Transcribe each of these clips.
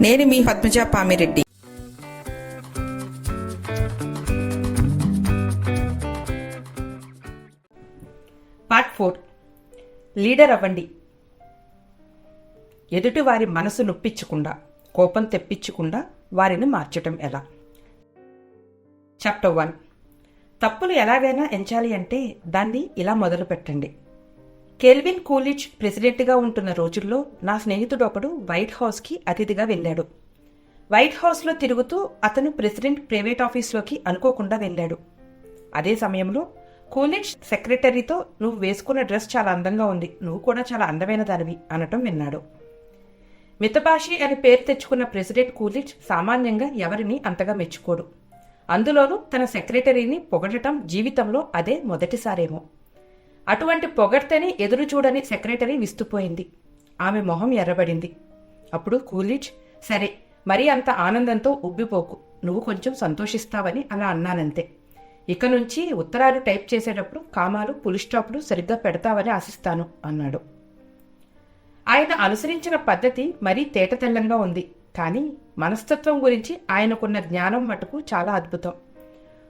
నేను మీ Padmaja Pamireddy. Part four. Leader అవ్వండి. ఎదుటి వారి మనసు నొప్పించకుండా కోపం తెప్పించకుండా వారిని మార్చటం ఎలా? చాప్టర్ వన్ తప్పులు ఎలాగైనా ఎంచాలి అంటే దాన్ని ఇలా మొదలు పెట్టండి కెల్విన్ కూలిచ్ ప్రెసిడెంట్గా ఉంటున్న రోజుల్లో నా స్నేహితుడు ఒకడు వైట్ హౌస్కి అతిథిగా వెళ్ళాడు. వైట్ హౌస్లో తిరుగుతూ అతను ప్రెసిడెంట్ ప్రైవేట్ ఆఫీస్లోకి అనుకోకుండా వెళ్ళాడు. అదే సమయంలో కూలిచ్ సెక్రటరీతో నువ్వు వేసుకున్న డ్రెస్ చాలా అందంగా ఉంది. నువ్వు కూడా చాలా అందమైన దానివి అనటం విన్నాడు. మితభాషి అని పేరు తెచ్చుకున్న ప్రెసిడెంట్ కూలిచ్ సామాన్యంగా ఎవరిని అంతగా మెచ్చుకోడు. అందులోనూ తన సెక్రటరీని పొగడటం జీవితంలో అదే మొదటిసారేమో. అటువంటి పొగడ్తని ఎదురు చూడని సెక్రటరీ విస్తుపోయింది. ఆమె మొహం ఎర్రబడింది. అప్పుడు కూలీజ్ సరే మరీ అంత ఆనందంతో ఉబ్బిపోకు. నువ్వు కొంచెం సంతోషిస్తావని అలా అన్నానంతే. ఇక నుంచి ఉత్తరాలు టైప్ చేసేటప్పుడు కామాలు పులి స్టాప్లు సరిగ్గా పెడతావని ఆశిస్తాను అన్నాడు. ఆయన అనుసరించిన పద్ధతి మరీ తేటతెల్లంగా ఉంది కానీ మనస్తత్వం గురించి ఆయనకున్న జ్ఞానం మటుకు చాలా అద్భుతం.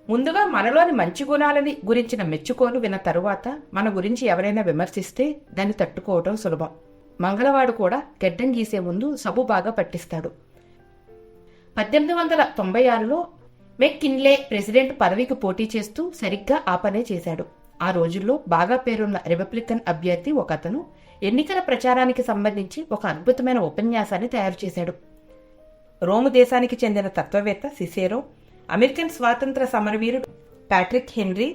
ముందుగా మనలోని మంచి గుణాలని గురించిన మెచ్చుకోలు విన్న తరువాత మన గురించి ఎవరైనా విమర్శిస్తే దాన్ని తట్టుకోవటం సులభం. మంగళవాడు కూడా గెడ్డం గీసే ముందు సబు బాగా పట్టిస్తాడు. పద్దెనిమిది వందల తొంభై ఆరులో మెక్కిన్లే ప్రెసిడెంట్ పదవికి పోటీ చేస్తూ సరిగ్గా ఆ పనే చేశాడు. ఆ రోజుల్లో బాగా పేరున్న రిపబ్లికన్ అభ్యర్థి ఒక అతను ఎన్నికల ప్రచారానికి సంబంధించి ఒక అద్భుతమైన ఉపన్యాసాన్ని తయారు చేశాడు. రోము దేశానికి చెందిన తత్వవేత్త సిసేరో అమెరికన్ స్వాతంత్ర సమరవీరుడు ప్యాట్రిక్ హెన్రీ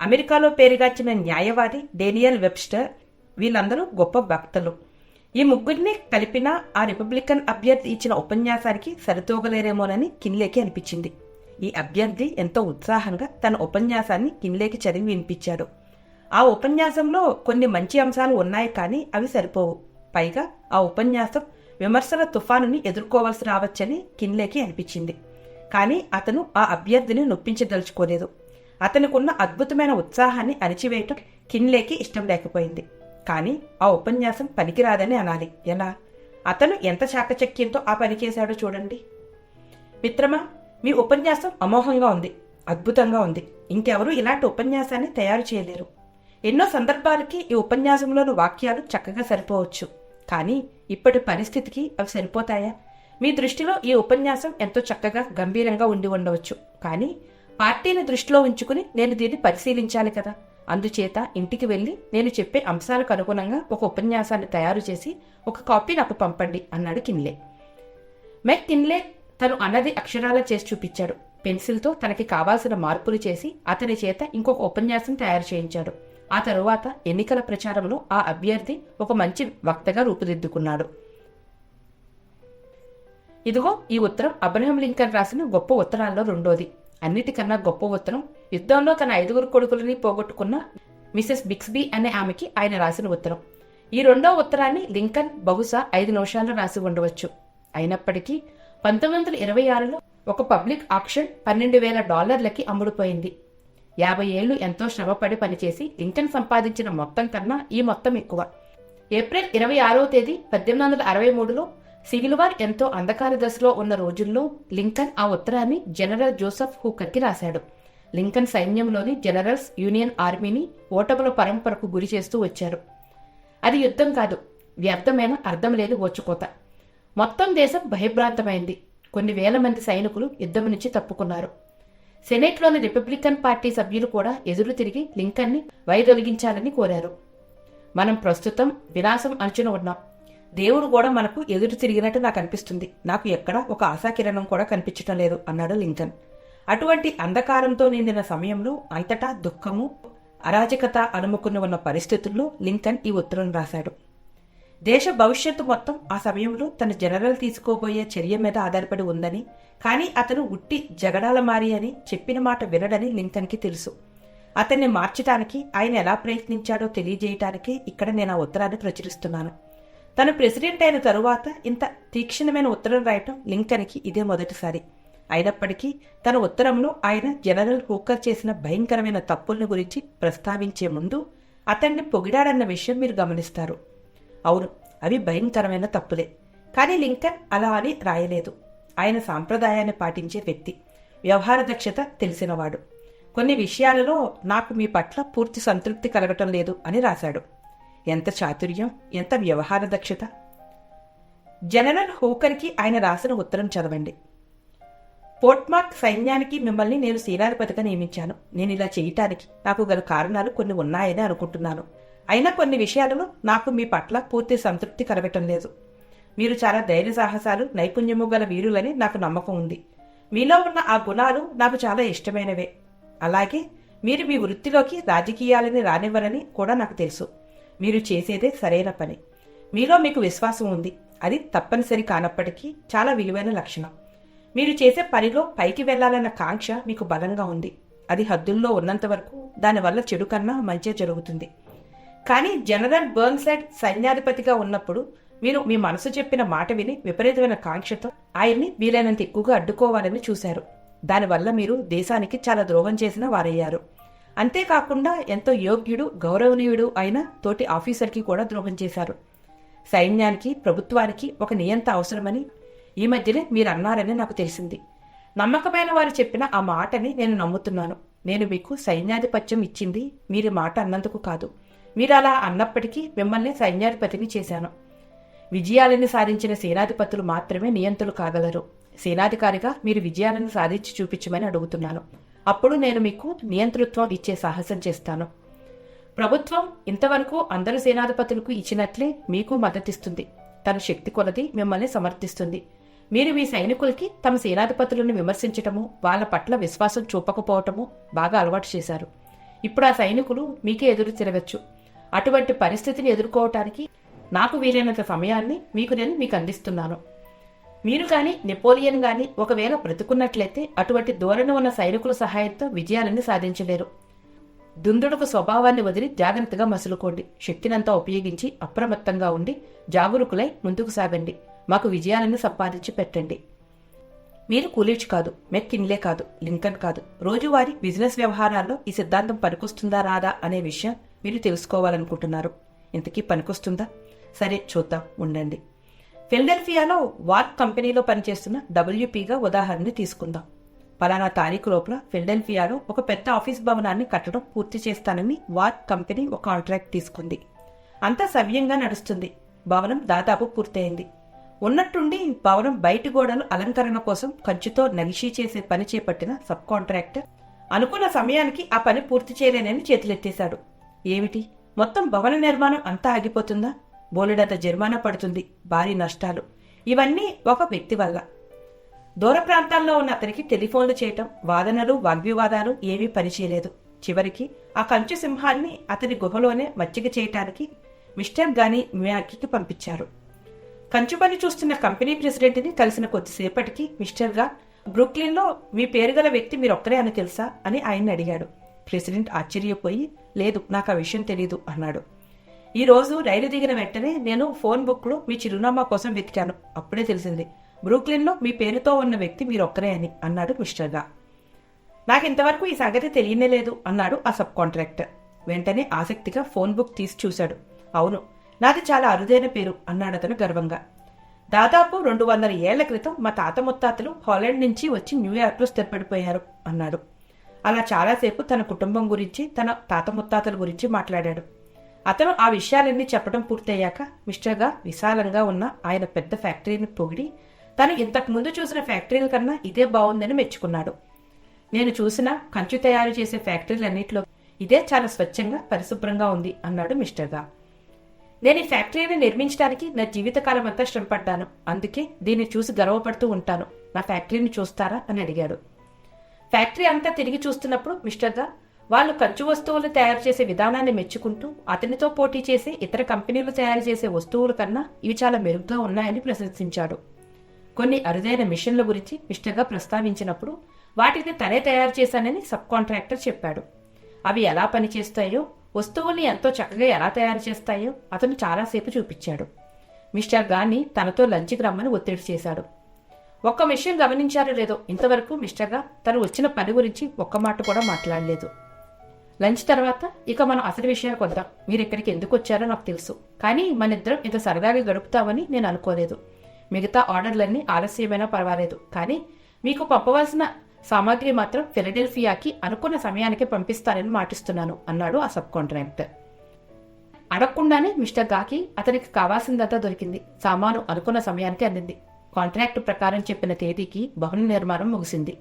అమెరికాలో పేరుగాచిన న్యాయవాది డేనియల్ వెబ్స్టర్ వీళ్ళందరూ గొప్ప భక్తులు ఈ ముగ్గురిని కలిపిన ఆ రిపబ్లికన్ అభ్యర్థి ఇచ్చిన ఉపన్యాసానికి సరితూగలేరేమోనని కిన్లేకి అనిపించింది. ఈ అభ్యర్థి ఎంతో ఉత్సాహంగా తన ఉపన్యాసాన్ని కిన్లేకి చదివి వినిపించాడు. ఆ ఉపన్యాసంలో కొన్ని మంచి అంశాలు ఉన్నాయి కానీ అవి సరిపోవు. పైగా ఆ ఉపన్యాసం విమర్శల తుఫానుని ఎదుర్కోవాల్సి రావచ్చని కిన్లేకి అనిపించింది. కానీ అతను ఆ అభ్యర్థిని నొప్పించదలుచుకోలేదు. అతనికున్న అద్భుతమైన ఉత్సాహాన్ని అణిచివేయటం కిన్లేకి ఇష్టం లేకపోయింది. కానీ ఆ ఉపన్యాసం పనికిరాదని అనాలి. ఎలా? అతను ఎంత చాకచక్యంతో ఆ పని చేశాడో చూడండి. మిత్రమా మీ ఉపన్యాసం అమోఘంగా ఉంది. అద్భుతంగా ఉంది. ఇంకెవరూ ఇలాంటి ఉపన్యాసాన్ని తయారు చేయలేరు. ఎన్నో సందర్భాలకి ఈ ఉపన్యాసంలోని వాక్యాలు చక్కగా సరిపోవచ్చు. కానీ ఇప్పటి పరిస్థితికి అవి సరిపోతాయా? మీ దృష్టిలో ఈ ఉపన్యాసం ఎంతో చక్కగా గంభీరంగా ఉండి ఉండవచ్చు. కానీ పార్టీని దృష్టిలో ఉంచుకుని నేను దీన్ని పరిశీలించాలి కదా. అందుచేత ఇంటికి వెళ్ళి నేను చెప్పే అంశాలకు అనుగుణంగా ఒక ఉపన్యాసాన్ని తయారు చేసి ఒక కాపీ నాకు పంపండి అన్నాడు కిన్లే. మెక్ కిన్లే తను అన్నది అక్షరాల చేసి చూపించాడు. పెన్సిల్తో తనకి కావాల్సిన మార్పులు చేసి అతని చేత ఇంకొక ఉపన్యాసం తయారు చేయించాడు. ఆ తరువాత ఎన్నికల ప్రచారంలో ఆ అభ్యర్థి ఒక మంచి వక్తగా రూపుదిద్దుకున్నాడు. ఇదిగో ఈ ఉత్తరం అబ్రహం లింకన్ రాసిన గొప్ప ఉత్తరాల్లో రెండోది. అన్నిటికన్నా గొప్ప ఉత్తరం యుద్ధంలో తన ఐదుగురు కొడుకులని పోగొట్టుకున్న మిసెస్ బిక్స్బీ అనే ఆమెకి ఆయన రాసిన ఉత్తరం. ఈ రెండో ఉత్తరాన్ని లింకన్ బహుశా ఐదు నిమిషాల్లో రాసి ఉండవచ్చు. అయినప్పటికీ పంతొమ్మిది వందల ఇరవై ఆరులో ఒక పబ్లిక్ ఆక్షన్ పన్నెండు వేల డాలర్లకి అమ్ముడుపోయింది. యాభై ఏళ్ళు ఎంతో శ్రమపడి పనిచేసి లింకన్ సంపాదించిన మొత్తం కన్నా ఈ మొత్తం ఎక్కువ. ఏప్రిల్ ఇరవై ఆరవ తేదీ పద్దెనిమిది వందల అరవై మూడులో సివిల్ వార్ ఎంతో అంధకార దశలో ఉన్న రోజుల్లో లింకన్ ఆ ఉత్తరాన్ని జనరల్ జోసెఫ్ హూకర్కి రాశాడు. లింకన్ సైన్యంలోని జనరల్స్ యూనియన్ ఆర్మీని ఓటముల పరంపరకు గురి చేస్తూ వచ్చారు. అది యుద్ధం కాదు వ్యర్థమైన అర్థం లేని ఓచుకోత. మొత్తం దేశం భయభ్రాంతమైంది కొన్ని వేల మంది సైనికులు యుద్ధం నుంచి తప్పుకున్నారు. సెనేట్లోని రిపబ్లికన్ పార్టీ సభ్యులు కూడా ఎదురు తిరిగి లింకన్ని వైదొలిగించాలని కోరారు. మనం ప్రస్తుతం వినాశం అంచున ఉన్నాం. దేవుడు కూడా మనకు ఎదురు తిరిగినట్టు నాకు అనిపిస్తుంది. నాకు ఎక్కడ ఒక ఆశాకిరణం కూడా కనిపించటం లేదు అన్నాడు లింకన్. అటువంటి అంధకారంతో నిండిన సమయంలో అంతటా దుఃఖము అరాజకత అనుముకుని ఉన్న పరిస్థితుల్లో లింకన్ ఈ ఉత్తరం రాశాడు. దేశ భవిష్యత్తు మొత్తం ఆ సమయంలో తన జనరల్ తీసుకోబోయే చర్య మీద ఆధారపడి ఉందని కానీ అతను ఉట్టి జగడాల మారి అని చెప్పిన మాట వినడని లింకన్కి తెలుసు. అతన్ని మార్చడానికి ఆయన ఎలా ప్రయత్నించాడో తెలియజేయటానికి ఇక్కడ నేను ఆ ఉత్తరాన్ని ప్రచురిస్తున్నాను. తను ప్రెసిడెంట్ అయిన తరువాత ఇంత తీక్షణమైన ఉత్తరం రాయటం లింకన్కి ఇదే మొదటిసారి. అయినప్పటికీ తన ఉత్తరంలో ఆయన జనరల్ హూకర్ చేసిన భయంకరమైన తప్పుల్ని గురించి ప్రస్తావించే ముందు అతన్ని పొగిడాడన్న విషయం మీరు గమనిస్తారు. అవును అవి భయంకరమైన తప్పులే. కానీ లింకన్ అలా అని రాయలేదు. ఆయన సాంప్రదాయాన్ని పాటించే వ్యక్తి. వ్యవహార దక్షత తెలిసినవాడు. కొన్ని విషయాలలో నాకు మీ పట్ల పూర్తి సంతృప్తి కలగటం లేదు అని రాశాడు. ఎంత చాతుర్యం ఎంత వ్యవహార దక్షత? జనరల్ హూకర్కి ఆయన రాసిన ఉత్తరం చదవండి. పోర్ట్మార్క్ సైన్యానికి మిమ్మల్ని నేను సేనాధిపతిగా నియమించాను. నేను ఇలా చేయటానికి నాకు గల కారణాలు కొన్ని ఉన్నాయని అనుకుంటున్నాను. అయినా కొన్ని విషయాలలో నాకు మీ పట్ల పూర్తి సంతృప్తి కలగటం లేదు. మీరు చాలా ధైర్య సాహసాలు నైపుణ్యము గల వీరులని నాకు నమ్మకం ఉంది. మీలో ఉన్న ఆ గుణాలు నాకు చాలా ఇష్టమైనవే. అలాగే మీరు మీ వృత్తిలోకి రాజకీయాలని రానివ్వరని కూడా నాకు తెలుసు. మీరు చేసేదే సరైన పని. మీలో మీకు విశ్వాసం ఉంది. అది తప్పనిసరి కానప్పటికీ చాలా విలువైన లక్షణం. మీరు చేసే పనిలో పైకి వెళ్ళాలన్న కాంక్ష మీకు బలంగా ఉంది. అది హద్దుల్లో ఉన్నంత వరకు దానివల్ల చెడు కన్నా మంచే జరుగుతుంది. కానీ జనరల్ బర్న్సైడ్ సైన్యాధిపతిగా ఉన్నప్పుడు మీరు మీ మనసు చెప్పిన మాట విని విపరీతమైన కాంక్షతో ఆయన్ని వీలైనంత ఎక్కువగా అడ్డుకోవాలని చూశారు. దానివల్ల మీరు దేశానికి చాలా ద్రోహం చేసిన వారయ్యారు. అంతేకాకుండా ఎంతో యోగ్యుడు గౌరవనీయుడు అయిన తోటి ఆఫీసర్కి కూడా ద్రోహం చేశారు. సైన్యానికి ప్రభుత్వానికి ఒక నియంత అవసరమని ఈ మధ్యనే మీరు అన్నారని నాకు తెలిసింది. నమ్మకమైన వారు చెప్పిన ఆ మాటని నేను నమ్ముతున్నాను. నేను మీకు సైన్యాధిపత్యం ఇచ్చింది మీరు మాట అన్నందుకు కాదు. మీరు అలా అన్నప్పటికీ మిమ్మల్ని సైన్యాధిపతిని చేశాను. విజయాలను సాధించిన సేనాధిపతులు మాత్రమే నియంతులు కాగలరు. సేనాధికారిగా మీరు విజయాలను సాధించి చూపించమని అడుగుతున్నాను. అప్పుడు నేను మీకు నియంతృత్వం ఇచ్చే సాహసం చేస్తాను. ప్రభుత్వం ఇంతవరకు అందరు సేనాధిపతులకు ఇచ్చినట్లే మీకు మద్దతిస్తుంది. తన శక్తి కొలది మిమ్మల్ని సమర్థిస్తుంది. మీరు మీ సైనికులకి తమ సేనాధిపతులను విమర్శించటము వాళ్ళ పట్ల విశ్వాసం చూపకపోవటము బాగా అలవాటు చేశారు. ఇప్పుడు ఆ సైనికులు మీకే ఎదురు తిరగచ్చు. అటువంటి పరిస్థితిని ఎదుర్కోవటానికి నాకు వీలైనంత సమయాన్ని మీకు నేను మీకు అందిస్తున్నాను. మీరు కానీ నెపోలియన్ కానీ ఒకవేళ బ్రతుకున్నట్లయితే అటువంటి ధోరణి ఉన్న సైనికుల సహాయంతో విజయాలను సాధించలేరు. దుందుడుకు స్వభావాన్ని వదిలి జాగ్రత్తగా మసులుకోండి. శక్తినంతా ఉపయోగించి అప్రమత్తంగా ఉండి జాగరూకులై ముందుకు సాగండి. మాకు విజయాలను సంపాదించి పెట్టండి. మీరు కూలీచ్ కాదు మెక్కిన్లే కాదు లింకన్ కాదు. రోజువారీ బిజినెస్ వ్యవహారాల్లో ఈ సిద్ధాంతం పనికొస్తుందా రాదా అనే విషయం మీరు తెలుసుకోవాలనుకుంటున్నారు. ఇంతకీ పనికొస్తుందా? సరే చూద్దాం. ఉండండి. ఫిలడెల్ఫియాలో వార్క్ కంపెనీలో పనిచేస్తున్న డబ్ల్యూపీగా ఉదాహరణని తీసుకుందాం. పలానా తారీఖు లోపల ఫిలడెల్ఫియాలో ఒక పెద్ద ఆఫీస్ భవనాన్ని కట్టడం పూర్తి చేస్తానని వార్క్ కంపెనీ ఒక కాంట్రాక్ట్ తీసుకుంది. అంతా సవ్యంగా నడుస్తుంది. భవనం దాదాపు పూర్తయింది. ఉన్నట్టుండి భవనం బయటి గోడలు అలంకరణ కోసం కంచుతో నగిషీ చేసే పని చేపట్టిన సబ్ కాంట్రాక్టర్ అనుకున్న సమయానికి ఆ పని పూర్తి చేయలేనని చేతులెత్తేశాడు. ఏమిటి? మొత్తం భవన నిర్మాణం అంతా ఆగిపోతుందా? బోలెడంత జరిమానా పడుతుంది భారీ నష్టాలు. ఇవన్నీ ఒక వ్యక్తి వల్ల. దూర ప్రాంతాల్లో ఉన్న అతనికి టెలిఫోన్లు చేయటం వాదనలు వాగ్వివాదాలు ఏమీ పనిచేయలేదు. చివరికి ఆ కంచు సింహాన్ని అతని గుహలోనే మచ్చిక చేయటానికి మిస్టర్ గాని మ్యాకీకి పంపించారు. కంచు పని చూస్తున్న కంపెనీ ప్రెసిడెంట్ని కలిసిన కొద్దిసేపటికి మిస్టర్గా బ్రూక్లిన్లో మీ పేరు గల వ్యక్తి మీరొక్కరే అని తెలుసా? అని ఆయన్ని అడిగాడు. ప్రెసిడెంట్ ఆశ్చర్యపోయి లేదు నాకు ఆ విషయం తెలియదు అన్నాడు. ఈ రోజు రైలు దిగిన వెంటనే నేను ఫోన్ బుక్లో మీ చిరునామా కోసం వెతికాను. అప్పుడే తెలిసింది బ్రూక్లిన్లో మీ పేరుతో ఉన్న వ్యక్తి మీరొక్కరే అని అన్నాడు మిస్టర్గా నాకు ఇంతవరకు ఈ సంగతి తెలియనే లేదు అన్నాడు ఆ సబ్ కాంట్రాక్టర్. వెంటనే ఆసక్తిగా ఫోన్ బుక్ తీసి చూశాడు. అవును నాది చాలా అరుదైన పేరు అన్నాడు అతను గర్వంగా. దాదాపు రెండు వందల ఏళ్ళ క్రితం మా తాత ముత్తాతలు హాలాండ్ నుంచి వచ్చి న్యూయార్క్లో స్థిరపడిపోయారు అన్నాడు. అలా చాలాసేపు తన కుటుంబం గురించి తన తాత ముత్తాతల గురించి మాట్లాడాడు. అతను ఆ విషయాలన్నీ చెప్పడం పూర్తయ్యాక మిస్టర్గా విశాలంగా ఉన్న ఆయన పెద్ద ఫ్యాక్టరీని పొగిడి తను ఇంతకు ముందు చూసిన ఫ్యాక్టరీల కన్నా ఇదే బాగుందని మెచ్చుకున్నాడు. నేను చూసిన కంచు తయారు చేసే ఫ్యాక్టరీలన్నింటిలో ఇదే చాలా స్వచ్ఛంగా పరిశుభ్రంగా ఉంది అన్నాడు మిస్టర్గా నేను ఈ ఫ్యాక్టరీని నిర్మించడానికి నా జీవితకాలం అంతా శ్రమపడ్డాను. అందుకే దీన్ని చూసి గర్వపడుతూ ఉంటాను. నా ఫ్యాక్టరీని చూస్తారా? అని అడిగాడు. ఫ్యాక్టరీ అంతా తిరిగి చూస్తున్నప్పుడు మిస్టర్గా వాళ్ళు కంచు వస్తువులు తయారు చేసే విధానాన్ని మెచ్చుకుంటూ అతనితో పోటీ చేసే ఇతర కంపెనీలు తయారు చేసే వస్తువుల కన్నా ఇవి చాలా మెరుగ్గా ఉన్నాయని ప్రశంసించాడు. కొన్ని అరుదైన మిషన్ల గురించి మిస్టర్గా ప్రస్తావించినప్పుడు వాటిని తనే తయారు చేశానని సబ్ కాంట్రాక్టర్ చెప్పాడు. అవి ఎలా పనిచేస్తాయో వస్తువుల్ని ఎంతో చక్కగా ఎలా తయారు చేస్తాయో అతను చాలాసేపు చూపించాడు. మిస్టర్ గాని తనతో లంచ్కి రమ్మని ఒత్తిడి చేశాడు. ఒక్క విషయం గమనించారో లేదో ఇంతవరకు మిస్టర్గా తను వచ్చిన పని గురించి ఒక్క మాట కూడా మాట్లాడలేదు. లంచ్ తర్వాత ఇక మనం అసలు విషయానికి వద్దాం. మీరు ఇక్కడికి ఎందుకు వచ్చారో నాకు తెలుసు. కానీ మన ఇద్దరం ఇంత సరదాగా గడుపుతామని నేను అనుకోలేదు. మిగతా ఆర్డర్లన్నీ ఆలస్యమైనా పర్వాలేదు. కానీ మీకు పంపవలసిన సామాగ్రి మాత్రం ఫిలడెల్ఫియాకి అనుకున్న సమయానికి పంపిస్తానని మాటిస్తున్నాను అన్నాడు ఆ సబ్ కాంట్రాక్టర్ అడగకుండానే మిస్టర్ గాకి అతనికి కావాల్సిందంతా దొరికింది. సామాను అనుకున్న సమయానికి అందింది. కాంట్రాక్ట్ ప్రకారం చెప్పిన తేదీకి భవన నిర్మాణం ముగిసింది.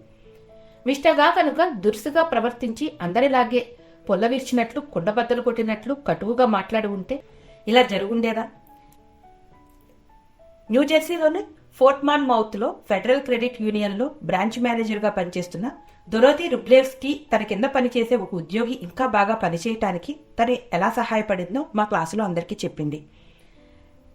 మిస్టర్గా కనుక దురుసుగా ప్రవర్తించి అందరిలాగే పొల్లవిర్చినట్లు కుండబద్దలు కొట్టినట్లు కటువుగా మాట్లాడి ఉంటే ఇలా జరుగుండేదా? న్యూజెర్సీలోని ఫోర్ట్మాన్ మౌత్లో ఫెడరల్ క్రెడిట్ యూనియన్లో బ్రాంచ్ మేనేజర్గా పనిచేస్తున్న దొరోతి రుబ్లేవ్స్కి తన కింద పనిచేసే ఒక ఉద్యోగి ఇంకా బాగా పనిచేయటానికి తను ఎలా సహాయపడిందో మా క్లాసులో అందరికీ చెప్పింది.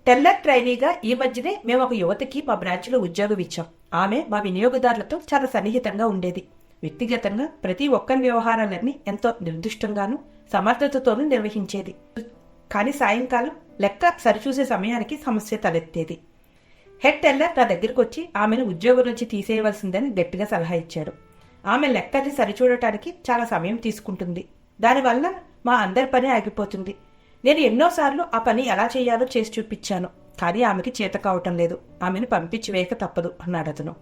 టెల్లర్ ట్రైనీగా ఈ మధ్యనే మేము ఒక యువతకి మా బ్రాంచ్లో ఉద్యోగం ఇచ్చాం. ఆమె మా వినియోగదారులతో చాలా సన్నిహితంగా ఉండేది. వ్యక్తిగతంగా ప్రతి ఒక్కరి వ్యవహారాలన్నీ ఎంతో నిర్దిష్టంగాను సమర్థతతోనూ నిర్వహించేది. కానీ సాయంకాలం లెక్క సరిచూసే సమయానికి సమస్య తలెత్తేది. హెడ్ టెల్లర్ నా దగ్గరికి వచ్చి ఆమెను ఉద్యోగం నుంచి తీసేయవలసిందని గట్టిగా సలహా ఇచ్చాడు. ఆమె లెక్కని సరిచూడటానికి చాలా సమయం తీసుకుంటుంది. దానివల్ల మా అందరి పని ఆగిపోతుంది. నేను ఎన్నోసార్లు ఆ పని ఎలా చేయాలో చేసి చూపించాను. కానీ ఆమెకి చేత కావటం లేదు. ఆమెను పంపించి వేయక తప్పదు అన్నాడు అతను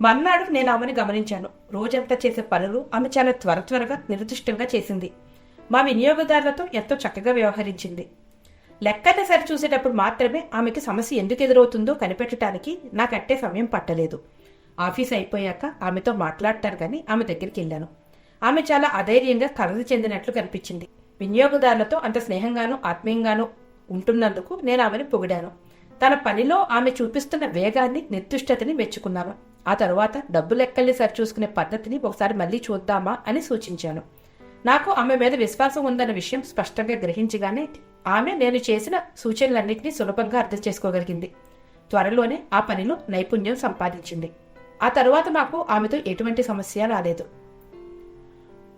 మర్నాడు నేను ఆమెను గమనించాను. రోజంతా చేసే పనులు ఆమె చాలా త్వర త్వరగా నిర్దిష్టంగా చేసింది. మా వినియోగదారులతో ఎంతో చక్కగా వ్యవహరించింది. లెక్కని సరిచూసేటప్పుడు మాత్రమే ఆమెకి సమస్య ఎందుకు ఎదురవుతుందో కనిపెట్టడానికి నాకట్టే సమయం పట్టలేదు. ఆఫీస్ అయిపోయాక ఆమెతో మాట్లాడతాను కానీ ఆమె దగ్గరికి వెళ్ళాను. ఆమె చాలా అధైర్యంగా కలది చెందినట్లు కనిపించింది. వినియోగదారులతో అంత స్నేహంగానూ ఆత్మీయంగానూ ఉంటున్నందుకు నేను ఆమెను పొగిడాను. తన పనిలో ఆమె చూపిస్తున్న వేగాన్ని నిర్దిష్టతని మెచ్చుకున్నాను. ఆ తరువాత డబ్బు లెక్కల్ని సరిచూసుకునే పద్ధతిని ఒకసారి మళ్ళీ చూద్దామా అని సూచించాను. నాకు ఆమె మీద విశ్వాసం ఉందన్న విషయం స్పష్టంగా గ్రహించగానే ఆమె నేను చేసిన సూచనలన్నింటినీ సులభంగా అర్థం చేసుకోగలిగింది. త్వరలోనే ఆ పనిలో నైపుణ్యం సంపాదించింది. ఆ తరువాత మాకు ఆమెతో ఎటువంటి సమస్య రాలేదు.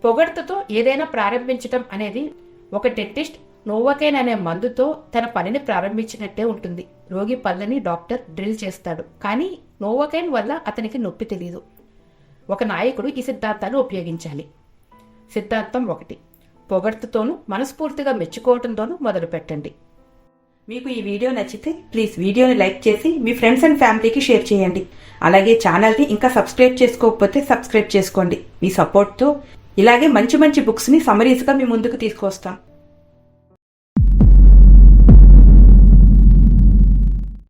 పొగడ్తతో ఏదైనా ప్రారంభించటం అనేది ఒక డెంటిస్ట్ నోవకైన్ అనే మందుతో తన పనిని ప్రారంభించినట్టే ఉంటుంది. రోగి పళ్ళని డాక్టర్ డ్రిల్ చేస్తాడు. కానీ నోవకైన్ వల్ల అతనికి నొప్పి తెలియదు ఒక నాయకుడు ఈ సిద్ధాంతాన్ని ఉపయోగించాలి. సిద్ధాంతం ఒకటి. పొగడ్తతోనూ మనస్ఫూర్తిగా మెచ్చుకోవడంతోనూ మొదలు పెట్టండి. మీకు ఈ వీడియో నచ్చితే ప్లీజ్ వీడియోని లైక్ చేసి మీ ఫ్రెండ్స్ అండ్ ఫ్యామిలీకి షేర్ చేయండి. అలాగే ఛానల్ని ఇంకా సబ్స్క్రైబ్ చేసుకోకపోతే సబ్స్క్రైబ్ చేసుకోండి. మీ సపోర్ట్తో ఇలాగే మంచి మంచి బుక్స్ని సమరీస్గా మీ ముందుకు తీసుకొస్తాం.